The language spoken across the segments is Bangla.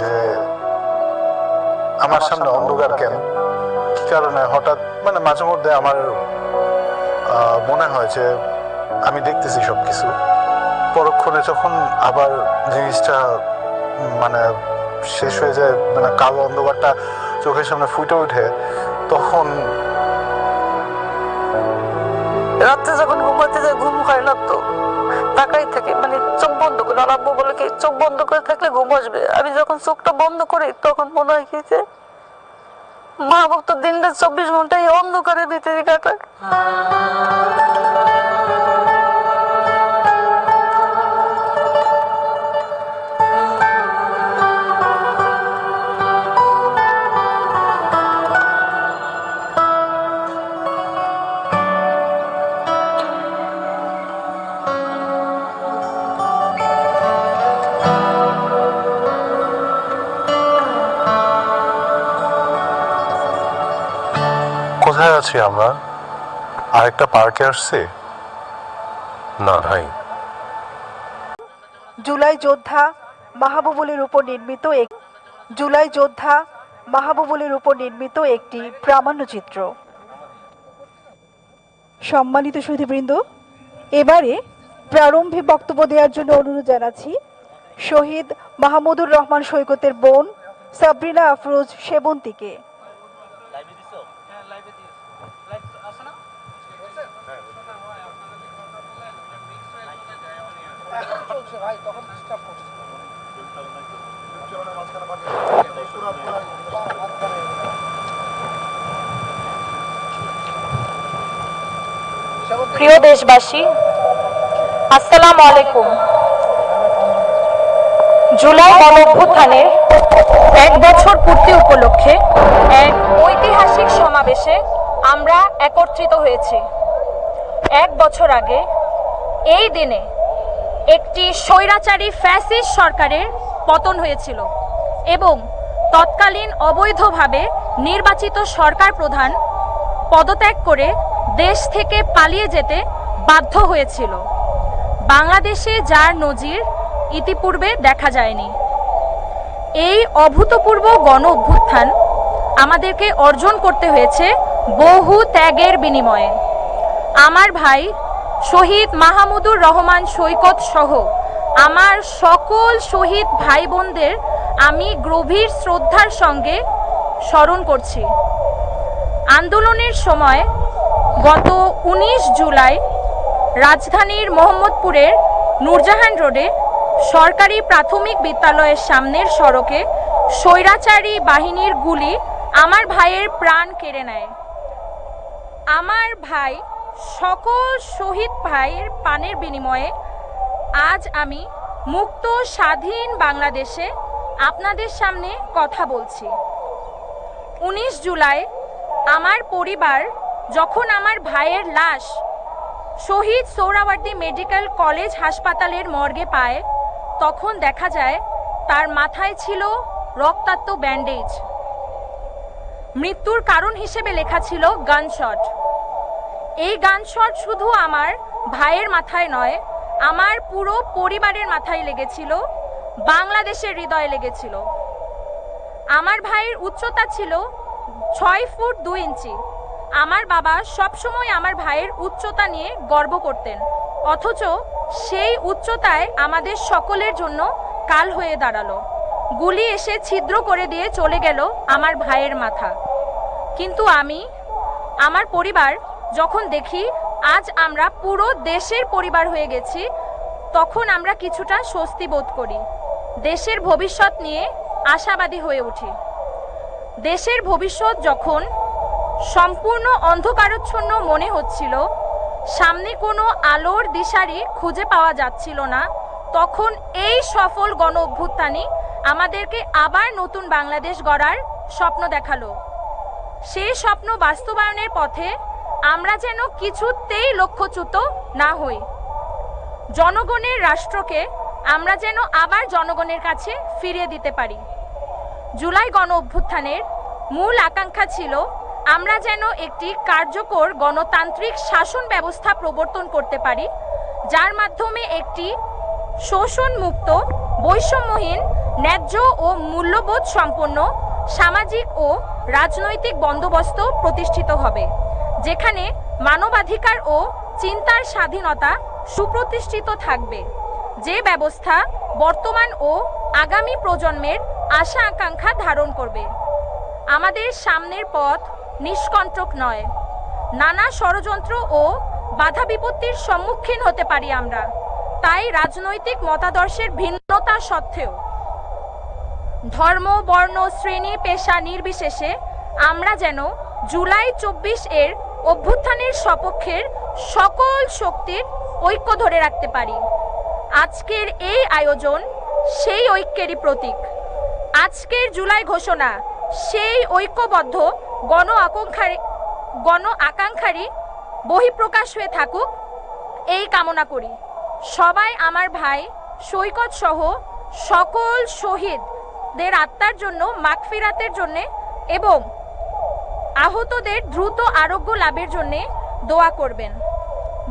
যে আমার সামনে অন্ধকার কেন? কি কারণে? হঠাৎ মানে মাঝে মধ্যে আমার মনে হয় যে আমি দেখতেছি সবকিছু। পরক্ষণে যখন আবার জিনিসটা মানে শেষ হয়ে যায় মানে কালো অন্ধকারটা চোখের সামনে ফুটে ওঠে, তখন রাত্রে যখন ঘুমাতে যায়, ঘুম হয় না তো। তাকাই থাকে মানে চোখ বন্ধ করে আব্বু বলে কি, চোখ বন্ধ করে থাকলে ঘুম আসবে? আমি যখন চোখটা বন্ধ করি, তখন মনে হয় কি যে, মা বাবা তো দিনটা চব্বিশ ঘণ্টা এই অন্ধকারের ভিতরে কাটায়। আছি আমরা। আরেকটা পার্কে আসছি? না ভাই জুলাই যোদ্ধা মাহবুবুলের উপর নির্মিত এক জুলাই যোদ্ধা মাহবুবুলের উপর নির্মিত একটি প্রামাণ্যচিত্র সম্মানিত সুধীবৃন্দ, এবারে প্রারম্ভিক বক্তব্য দেওয়ার জন্য অনুরোধ জানাচ্ছি। শহীদ মাহমুদুর রহমান সৈকতের বোন সাবরিনা আফরোজ সেবন্তীকে। প্রিয় দেশবাসী, আসসালামু আলাইকুম। জুলাই গণ অভ্যুত্থানের এক বছর পূর্তি উপলক্ষে এক ঐতিহাসিক সমাবেশে আমরা একত্রিত হয়েছি। এক বছর আগে, এই দিনে একটি স্বৈরাচারী ফ্যাসিস্ট সরকারের পতন হয়েছিল এবং তৎকালীন অবৈধভাবে নির্বাচিত সরকার প্রধান পদত্যাগ করে দেশ থেকে পালিয়ে যেতে বাধ্য হয়েছিল। বাংলাদেশে যার নজির ইতিপূর্বে দেখা যায়নি। এই অভূতপূর্ব গণ অভ্যুত্থান আমাদেরকে অর্জন করতে হয়েছে বহু ত্যাগের বিনিময়ে। আমার ভাই শহীদ মাহমুদুর রহমান সৈকত সহ আমার সকল শহীদ ভাই বোনদের আমি গভীর শ্রদ্ধার সঙ্গে স্মরণ করছি। আন্দোলনের সময় গত উনিশ জুলাই রাজধানীর মোহাম্মদপুরের নূরজাহান রোডে সরকারি প্রাথমিক বিদ্যালয়ের সামনের সড়কে স্বৈরাচারী বাহিনীর গুলি আমার ভাইয়ের প্রাণ কেড়ে নেয়। আমার ভাই সকল শহীদ ভাইয়ের পানের বিনিময়ে আজ আমি মুক্ত স্বাধীন বাংলাদেশে আপনাদের সামনে কথা বলছি। উনিশ জুলাই আমার পরিবার যখন আমার ভাইয়ের লাশ শহীদ সোহরাওয়ার্দী মেডিকেল কলেজ হাসপাতালের মর্গে পায়, তখন দেখা যায় তার মাথায় ছিল রক্তাক্ত ব্যান্ডেজ। মৃত্যুর কারণ হিসেবে লেখা ছিল গানশট। এই গানশট শুধু আমার ভাইয়ের মাথায় নয়, আমার পুরো পরিবারের মাথায় লেগেছিল, বাংলাদেশের হৃদয়ে লেগেছিল। আমার ভাইয়ের উচ্চতা ছিল ছয় ফুট দু ইঞ্চি। আমার বাবা সবসময় আমার ভাইয়ের উচ্চতা নিয়ে গর্ব করতেন। অথচ সেই উচ্চতায় আমাদের সকলের জন্য কাল হয়ে দাঁড়াল। গুলি এসে ছিদ্র করে দিয়ে চলে গেল আমার ভাইয়ের মাথা। কিন্তু আমি, আমার পরিবার যখন দেখি আজ আমরা পুরো দেশের পরিবার হয়ে গেছি, তখন আমরা কিছুটা স্বস্তি বোধ করি। দেশের ভবিষ্যৎ নিয়ে আশাবাদী হয়ে উঠি। দেশের ভবিষ্যৎ যখন সম্পূর্ণ অন্ধকারচ্ছন্ন মনে হচ্ছিল। সামনে কোনো আলোর দিশারি খুঁজে পাওয়া যাচ্ছিল না। তখন এই সফল গণ অভ্যুত্থানই আমাদেরকে আবার নতুন বাংলাদেশ গড়ার স্বপ্ন দেখাল। সেই স্বপ্ন বাস্তবায়নের পথে আমরা যেন কিছুতেই লক্ষ্যচ্যুত না হই। জনগণের রাষ্ট্রকে আমরা যেন আবার জনগণের কাছে ফিরিয়ে দিতে পারি। জুলাই গণ অভ্যুত্থানের মূল আকাঙ্ক্ষা ছিল আমরা যেন একটি কার্যকর গণতান্ত্রিক শাসন ব্যবস্থা প্রবর্তন করতে পারি, যার মাধ্যমে একটি শোষণমুক্ত, বৈষম্যহীন, ন্যায্য ও মূল্যবোধ সম্পন্ন সামাজিক ও রাজনৈতিক বন্দোবস্ত প্রতিষ্ঠিত হবে, যেখানে মানবাধিকার ও চিন্তার স্বাধীনতা সুপ্রতিষ্ঠিত থাকবে। যে ব্যবস্থা বর্তমান ও আগামী প্রজন্মের আশা আকাঙ্ক্ষা ধারণ করবে। আমাদের সামনের পথ নিষ্কণ্টক নয়। নানা ষড়যন্ত্র ও বাধা বিপত্তির সম্মুখীন হতে পারি আমরা। তাই রাজনৈতিক মতাদর্শের ভিন্নতা সত্ত্বেও ধর্ম, বর্ণ, শ্রেণি, পেশা নির্বিশেষে আমরা যেন জুলাই চব্বিশ এর অভ্যুত্থানের সপক্ষের সকল শক্তির ঐক্য ধরে রাখতে পারি। আজকের এই আয়োজন সেই ঐক্যেরই প্রতীক। আজকের জুলাই ঘোষণা সেই ঐক্যবদ্ধ গণ আকাঙ্ক্ষারী গণ আকাঙ্ক্ষারই বহিঃপ্রকাশ হয়ে থাকুক, এই কামনা করি। সবাই আমার ভাই সৈকত সহ সকল শহীদদের আত্মার জন্য মাগফিরাতের জন্য এবং আহতদের দ্রুত আরোগ্য লাভের জন্য দোয়া করবেন।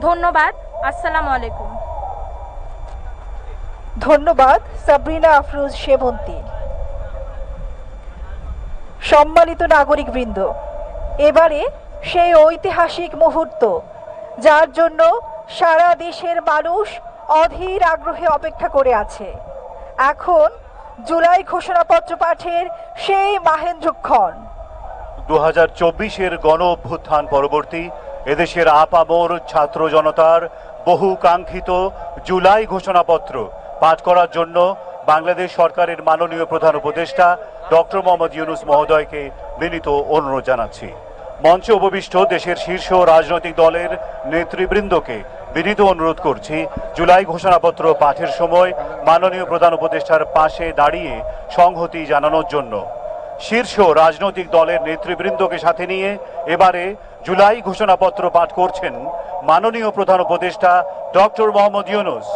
ধন্যবাদ। আসসালামু আলাইকুম। ধন্যবাদ, সাবরিনা আফরোজ সেবন্তী। সম্মানিত নাগরিকবৃন্দ, এবারে সেই ঐতিহাসিক মুহূর্ত, যার জন্য সারা দেশের মানুষ অধীর আগ্রহে অপেক্ষা করে আছে। এখন জুলাই ঘোষণাপত্র পাঠের সেই মাহেন্দ্রক্ষণ দু হাজার চব্বিশের গণ অভ্যুত্থান পরবর্তী এদেশের আপামর ছাত্র জনতার বহু কাঙ্ক্ষিত জুলাই ঘোষণাপত্র পাঠ করার জন্য বাংলাদেশ সরকারের মাননীয় প্রধান উপদেষ্টা ডক্টর মোহাম্মদ ইউনুস মহোদয়কে বিনীত অনুরোধ জানাচ্ছি। মঞ্চে উপবিষ্ট দেশের শীর্ষ রাজনৈতিক দলের নেতৃবৃন্দকে বিনীত অনুরোধ করছি, জুলাই ঘোষণাপত্র পাঠের সময় মাননীয় প্রধান উপদেষ্টার পাশে দাঁড়িয়ে সংহতি জানানোর জন্য। শীর্ষ রাজনৈতিক দলের নেতৃবৃন্দকে সাথে নিয়ে এবারে জুলাই ঘোষণাপত্র পাঠ করছেন মাননীয় প্রধান উপদেষ্টা ডক্টর মোহাম্মদ ইউনুস।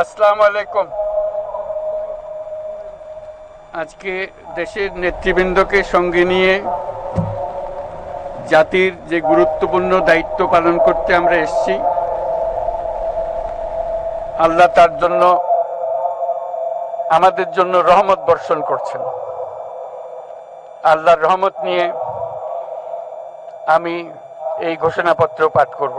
আসসালামু আলাইকুম। আজকে দেশের নেতৃবৃন্দকে সঙ্গে নিয়ে জাতির যে গুরুত্বপূর্ণ দায়িত্ব পালন করতে আমরা এসেছি, আল্লাহ তার জন্য, আমাদের জন্য রহমত বর্ষণ করছেন। আল্লাহর রহমত নিয়ে আমি এই ঘোষণাপত্র পাঠ করব।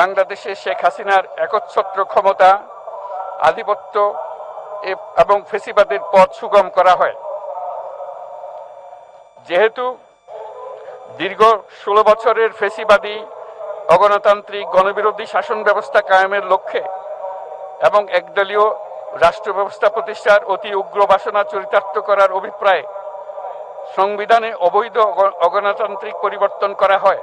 বাংলাদেশে শেখ হাসিনার একচ্ছত্র ক্ষমতা, আধিপত্য এবং ফেসিবাদের পথ সুগম করা হয়। যেহেতু দীর্ঘ ষোলো বছরের ফেসিবাদী, অগণতান্ত্রিক, গণবিরোধী শাসন ব্যবস্থা কায়েমের লক্ষ্যে এবং একদলীয় রাষ্ট্র ব্যবস্থা প্রতিষ্ঠার অতি উগ্র বাসনা চরিতার্থ করার অভিপ্রায়ে সংবিধানে অবৈধ অগণতান্ত্রিক পরিবর্তন করা হয়।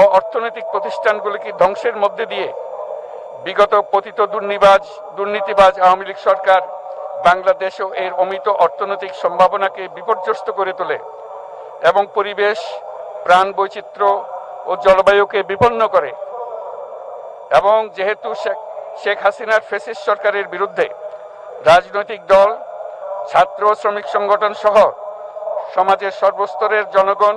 ও অর্থনৈতিক প্রতিষ্ঠানগুলিকে ধ্বংসের মধ্যে দিয়ে বিগত পতিত দুর্নিবাজ, দুর্নীতিবাজ আওয়ামী লীগ সরকার বাংলাদেশ ও এর অমিত অর্থনৈতিক সম্ভাবনাকে বিপর্যস্ত করে তোলে এবং পরিবেশ, প্রাণ বৈচিত্র্য ও জলবায়ুকে বিপন্ন করে। এবং যেহেতু শেখ শেখ হাসিনার ফেসিস সরকারের বিরুদ্ধে রাজনৈতিক দল, ছাত্র শ্রমিক সংগঠন সহ সমাজের সর্বস্তরের জনগণ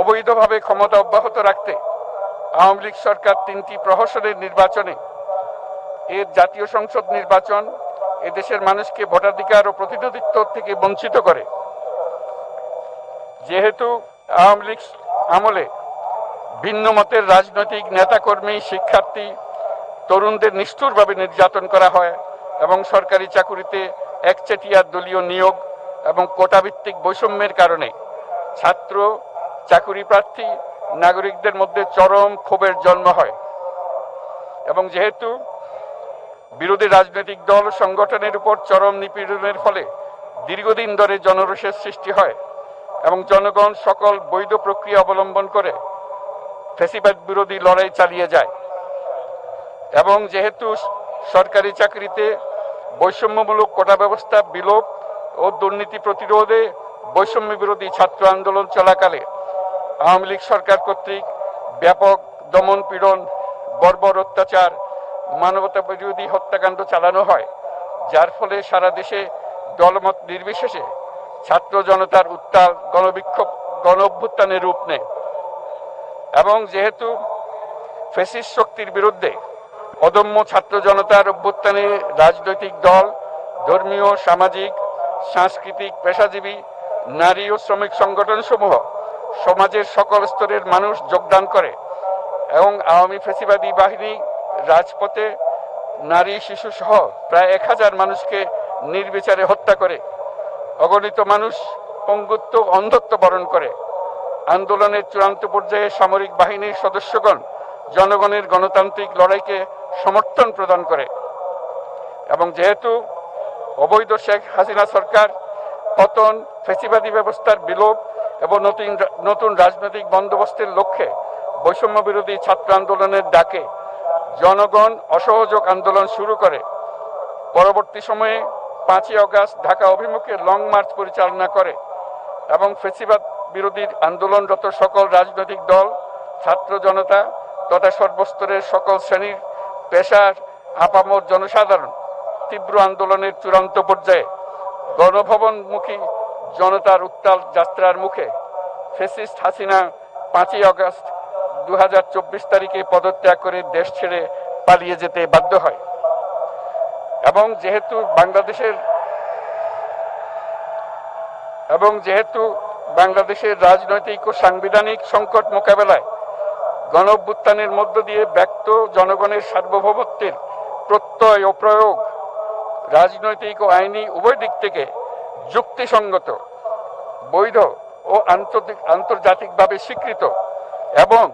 অবৈধভাবে ক্ষমতা অব্যাহত রাখতে আওয়ামী লীগ সরকার তিনটি প্রহসনের নির্বাচনে এর জাতীয় সংসদ নির্বাচন এদেশের মানুষকে ভোটাধিকার ও প্রতিনিধিত্ব থেকে বঞ্চিত করে। যেহেতু আওয়ামী লীগ আমলে ভিন্ন মতের রাজনৈতিক নেতাকর্মী, শিক্ষার্থী, তরুণদের নিষ্ঠুরভাবে নির্যাতন করা হয় এবং সরকারি চাকুরিতে একচেটিয়া দলীয় নিয়োগ এবং কোটাভিত্তিক বৈষম্যের কারণে ছাত্র চাকুরি প্রার্থী নাগরিকদের মধ্যে চরম ক্ষোভের জন্ম হয়। এবং যেহেতু বিরোধী রাজনৈতিক দল সংগঠনের উপর চরম নিপীড়নের ফলে দীর্ঘদিন ধরে জনরোষের সৃষ্টি হয় এবং জনগণ সকল বৈধ প্রক্রিয়া অবলম্বন করে ফেসিবাদ বিরোধী লড়াই চালিয়ে যায়। এবং যেহেতু সরকারি চাকরিতে বৈষম্যমূলক কোটা ব্যবস্থা বিলোপ ও দুর্নীতি প্রতিরোধে বৈষম্য বিরোধী ছাত্র আন্দোলন চলাকালে আওয়ামী লীগ সরকার কর্তৃক ব্যাপক দমন পীড়ন, বর্বর অত্যাচার মানবতা বিরোধী হত্যাকাণ্ড চালানো হয়, যার ফলে সারা দেশে দলমত নির্বিশেষে ছাত্র জনতার উত্তাল গণবিক্ষোভ গণ অভ্যুত্থানের রূপ নেয়। এবং যেহেতু ফেসিস শক্তির বিরুদ্ধে অদম্য ছাত্র জনতার অভ্যুত্থানে রাজনৈতিক দল, ধর্মীয়, সামাজিক, সাংস্কৃতিক, পেশাজীবী, নারী ও শ্রমিক সংগঠন সমূহ সমাজের সকল স্তরের মানুষ যোগদান করে এবং আওয়ামী ফেসিবাদী বাহিনী, রাজপথে নারী, শিশু সহ প্রায় এক হাজার মানুষকে নির্বিচারে হত্যা করে, অগণিত মানুষ পঙ্গুত্ব, অন্ধত্ব বরণ করে। আন্দোলনের চূড়ান্ত পর্যায়ে সামরিক বাহিনীর সদস্যগণ জনগণের গণতান্ত্রিক লড়াইকে সমর্থন প্রদান করে এবং যেহেতু অবৈধ শেখ হাসিনা সরকার পতন, ফেসিবাদী ব্যবস্থার বিলোপ এবং নতুন নতুন রাজনৈতিক বন্দোবস্তের লক্ষ্যে বৈষম্য বিরোধী ছাত্র আন্দোলনের ডাকে জনগণ অসহযোগ আন্দোলন শুরু করে। পরবর্তী সময়ে পাঁচই অগাস্ট ঢাকা অভিমুখে লং মার্চ পরিচালনা করে এবং ফেসিবাদ বিরোধী আন্দোলনরত সকল রাজনৈতিক দল, ছাত্র জনতা তথা সর্বস্তরের সকল শ্রেণির পেশার আপামর জনসাধারণ তীব্র আন্দোলনের চূড়ান্ত পর্যায়ে গণভবনমুখী জনতার উত্তাল যাত্রার মুখে ফেসিস্ট হাসিনা পাঁচই আগস্ট দু তারিখে পদত্যাগ করে দেশ ছেড়ে পালিয়ে যেতে বাধ্য হয়। এবং যেহেতু বাংলাদেশের এবং যেহেতু বাংলাদেশের রাজনৈতিক ও সাংবিধানিক সংকট মোকাবেলায় গণ মধ্য দিয়ে ব্যক্ত জনগণের সার্বভৌমত্বের প্রত্যয় ও প্রয়োগ, রাজনৈতিক ও আইনি উভয় দিক থেকে যুক্তিসঙ্গত, বৈধ ও আন্তর্জাতিক, আন্তর্জাতিকভাবে স্বীকৃত এবং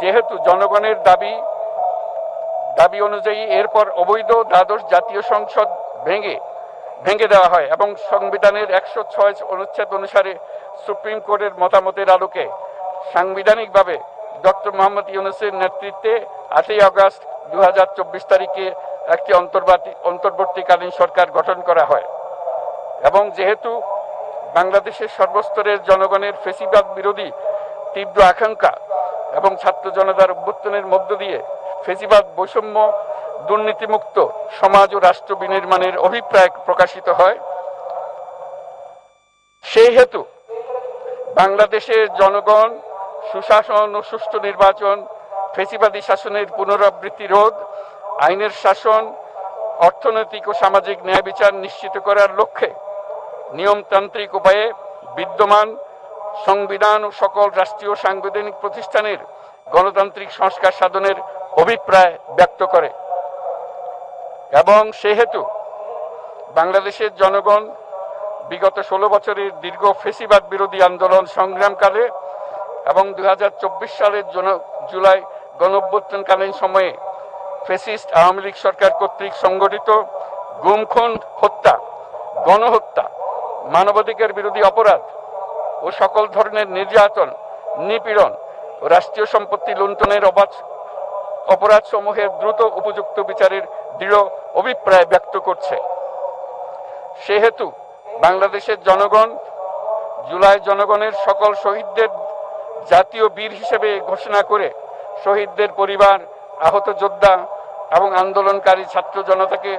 যেহেতু জনগণের দাবি দাবি অনুযায়ী এরপর অবৈধ দ্বাদশ জাতীয় সংসদ ভেঙে ভেঙে দেওয়া হয় এবং সংবিধানের একশো ছয় অনুচ্ছেদ অনুসারে সুপ্রিম কোর্টের মতামতের আলোকে সাংবিধানিকভাবে ডক্টর মোহাম্মদ ইউনুসের নেতৃত্বে আটই আগস্ট দু হাজার চব্বিশ তারিখে একটি অন্তর্বর্তী অন্তর্বর্তীকালীন সরকার গঠন করা হয়। এবং যেহেতু বাংলাদেশের সর্বস্তরের জনগণের ফেসিবাদ বিরোধী তীব্র আকাঙ্ক্ষা এবং ছাত্র জনতার অভ্যুত্থানের মধ্য দিয়ে ফেসিবাদ বৈষম্য, দুর্নীতিমুক্ত সমাজ ও রাষ্ট্র বিনির্মাণের অভিপ্রায় প্রকাশিত হয়, সেই হেতু বাংলাদেশের জনগণ সুশাসন ও সুষ্ঠু নির্বাচন, ফেসিবাদী শাসনের পুনরাবৃত্তি রোধ, আইনের শাসন, অর্থনৈতিক ও সামাজিক ন্যায় বিচার নিশ্চিত করার লক্ষ্যে নিয়মতান্ত্রিক উপায়ে বিদ্যমান সংবিধান ও সকল রাষ্ট্রীয় সাংবিধানিক প্রতিষ্ঠানের গণতান্ত্রিক সংস্কার সাধনের অভিপ্রায় ব্যক্ত করে। এবং সেহেতু বাংলাদেশের জনগণ বিগত ষোলো বছরের দীর্ঘ ফেসিবাদ বিরোধী আন্দোলন সংগ্রামকালে এবং দু হাজার চব্বিশ সালের জন- জুলাই গণঅভ্যুত্থানকালীন সময়ে ফেসিস্ট আওয়ামী লীগ সরকার কর্তৃক সংগঠিত গুমখুন হত্যা, গণহত্যা মানবাধিকার বিরোধী অপরাধ ও সকল ধরনের নির্যাতন, নিপীড়ন ও রাষ্ট্রীয় সম্পত্তি লুণ্ঠনের অবাধ অপরাধ সমূহের দ্রুত উপযুক্ত বিচারের দৃঢ় অভিপ্রায় ব্যক্ত করছে। সেহেতু বাংলাদেশের জনগণ, জুলাই জনগণের সকল শহীদদের জাতীয় বীর হিসেবে ঘোষণা করে শহীদদের পরিবার, আহত যোদ্ধা এবং আন্দোলনকারী ছাত্র জনতাকে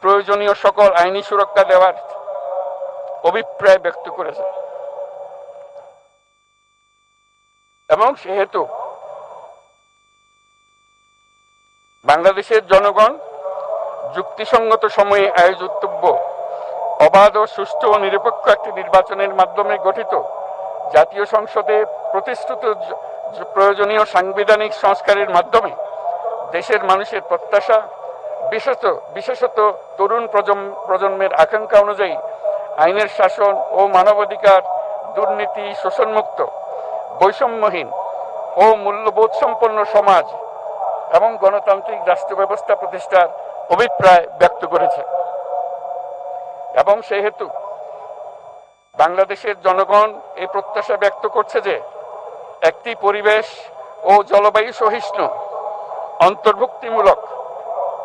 প্রয়োজনীয় সকল আইনি সুরক্ষা দেওয়ার অভিপ্রায় ব্যক্ত করেছে। এবং সেহেতু বাংলাদেশের জনগণ যুক্তিসঙ্গত সময়ে আয়োজিতব্য অবাধ ও সুষ্ঠু ও নিরপেক্ষ একটি নির্বাচনের মাধ্যমে গঠিত জাতীয় সংসদে জ- প্রয়োজনীয় সাংবিধানিক সংস্কারের মাধ্যমে দেশের মানুষের প্রত্যাশা বিশেষত বিশেষত তরুণ প্রজন্ম, প্রজন্মের আকাঙ্ক্ষা অনুযায়ী আইনের শাসন ও মানবাধিকার, দুর্নীতি, শোষণমুক্ত, বৈষম্যহীন ও মূল্যবোধ সম্পন্ন সমাজ এবং গণতান্ত্রিক রাষ্ট্র ব্যবস্থা প্রতিষ্ঠার অভিপ্রায় ব্যক্ত করেছে। এবং সেহেতু বাংলাদেশের জনগণ এই প্রত্যাশা ব্যক্ত করছে যে একটি পরিবেশ ও জলবায়ু সহিষ্ণু, অন্তর্ভুক্তিমূলক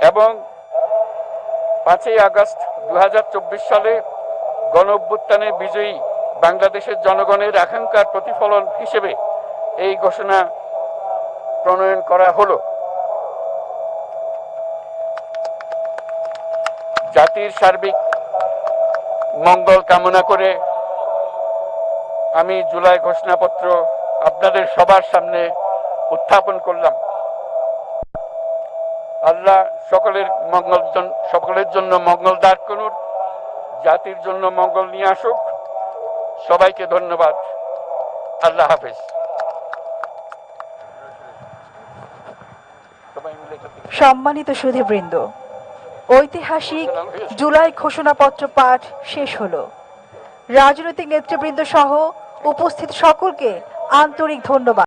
এবং পাঁচই আগস্ট দু হাজার চব্বিশ সালে গণ অভ্যুত্থানে বিজয়ী বাংলাদেশের জনগণের আকাঙ্ক্ষার প্রতিফলন হিসেবে এই ঘোষণা প্রণয়ন করা হলো। জাতির সার্বিক মঙ্গল কামনা করে আমি জুলাই ঘোষণাপত্র আপনাদের সবার সামনে উত্থাপন করলাম। আল্লাহ সকলের মঙ্গল সকলের জন্য মঙ্গল দাঁড় করুন, জাতির জন্য মঙ্গল নিয়ে আসুক। সবাইকে ধন্যবাদ। আল্লাহ হাফেজ। সম্মানিত সুধীবৃন্দ, ঐতিহাসিক জুলাই ঘোষণাপত্র পাঠ শেষ হলো। রাজনৈতিক নেতৃবৃন্দ সহ উপস্থিত সকলকে আন্তরিক ধন্যবাদ।